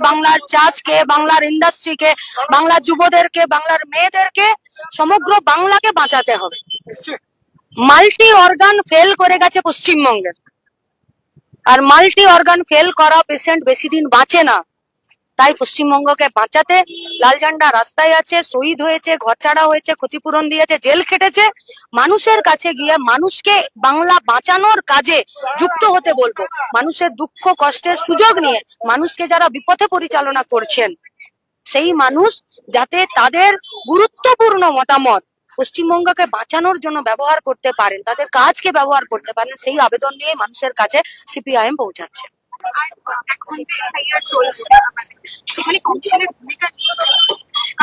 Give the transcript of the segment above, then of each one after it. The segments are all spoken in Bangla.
বাংলার চাষকে বাংলার ইন্ডাস্ট্রিকে বাংলার যুবদেরকে, বাংলার মেয়েদেরকে, সমগ্র বাংলাকে বাঁচাতে হবে। মাল্টি অর্গান ফেল করে গেছে পশ্চিমবঙ্গের। আর মাল্টি অর্গান ফেল করা পেশেন্ট বেশি দিন বাঁচে না। তাই পশ্চিমবঙ্গকে বাঁচাতে লাল ঝান্ডা রাস্তায় আছে, শহীদ হয়েছে, ঘর ছাড়া হয়েছে, ক্ষতিপূরণ দিয়েছে, জেল খেটেছে। মানুষের কাছে গিয়ে মানুষকে বাংলা বাঁচানোর কাজে যুক্ত হতে বলব। মানুষের দুঃখ, কষ্টের সুযোগ নিয়ে মানুষকে যারা বিপথে পরিচালনা করছেন, সেই মানুষ যাতে তাদের গুরুত্বপূর্ণ মতামত পশ্চিমবঙ্গকে বাঁচানোর জন্য ব্যবহার করতে পারেন, তাদের কাজকে ব্যবহার করতে পারেন, সেই আবেদন নিয়ে মানুষের কাছে সিপিআইএম পৌঁছাচ্ছে।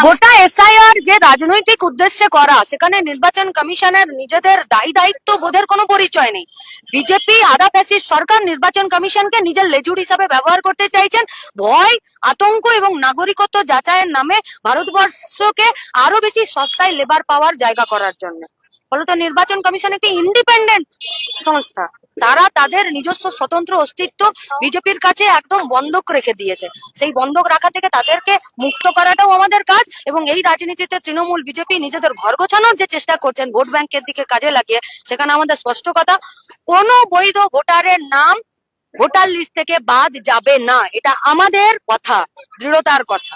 গোটা এসআইআর যে রাজনৈতিক উদ্দেশ্যে করা, সেখানে নির্বাচন কমিশনের নিজেদের দায়ী দায়িত্ব বোধের কোনো পরিচয় নেই। বিজেপি আদা সরকার নির্বাচন কমিশনকে নিজের লেজুর হিসাবে ব্যবহার করতে চাইছেন। ভয়, আতঙ্ক এবং নাগরিকত্ব যাচাইয়ের নামে ভারতবর্ষকে আরও বেশি সস্তায় লেবার পাওয়ার জায়গা করার জন্য। ফলত নির্বাচন কমিশন একটি ইন্ডিপেন্ডেন্ট সংস্থা। তারা তাদের নিজস্ব স্বতন্ত্র অস্তিত্ব বিজেপির কাছে একদম বন্ধক রেখে দিয়েছে। সেই বন্ধক রাখা থেকে তাদেরকে মুক্ত করাটাও আমাদের কাজ এবং এই রাজনীতিতে তৃণমূল, বিজেপি নিজেদের ঘর গোছানোর যে চেষ্টা করছেন, ভোট ব্যাংকের দিকে কাজে লাগিয়ে, সেখানে আমাদের স্পষ্ট কথা, কোন বৈধ ভোটারের নাম ভোটার লিস্ট থেকে বাদ যাবে না। এটা আমাদের কথা, দৃঢ়তার কথা।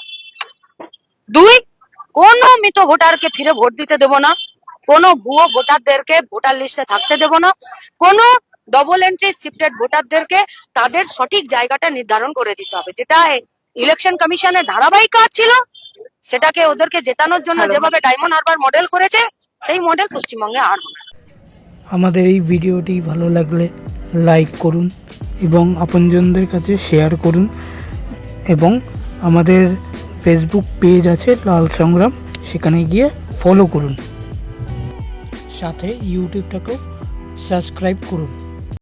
দুই, কোন মৃত ভোটারকে ফিরে ভোট দিতে দেব না। কোন ভুয়ো ভোটারদেরকে ভোটার লিস্টে থাকতে দেব না। কোন ডবল এন্ট্রি শিফটেড ভোটারদেরকে তাদের সঠিক জায়গাটা নির্ধারণ করে দিতে হবে। যেটা ইলেকশন কমিশনের ধারাবাহিক কাজ ছিল সেটাকে ওদেরকে জেতানোর জন্য যেভাবে ডায়মন্ড হারবার মডেল করেছে সেই মডেল পশ্চিমবঙ্গে আর হবে আমাদের এই ভিডিওটি ভালো লাগলে লাইক করুন এবং আপনজনদের কাছে শেয়ার করুন এবং আমাদের ফেসবুক পেজ আছে লাল সংগ্রাম সেখানে গিয়ে ফলো করুন। সাথে ইউটিউবটাকেও সাবস্ক্রাইব করুন।